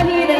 I need it.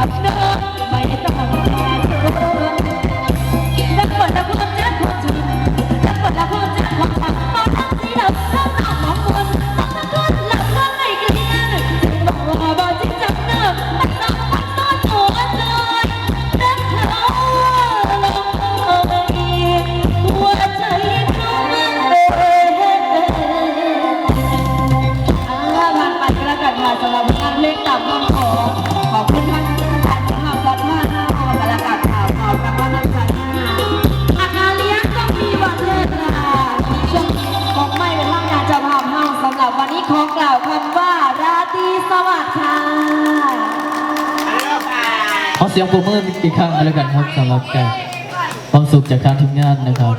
up. No. สียงปรบมืออีกครั้งแล้วกันครับสำหรับการความสุขจากการทีมงานนะครับ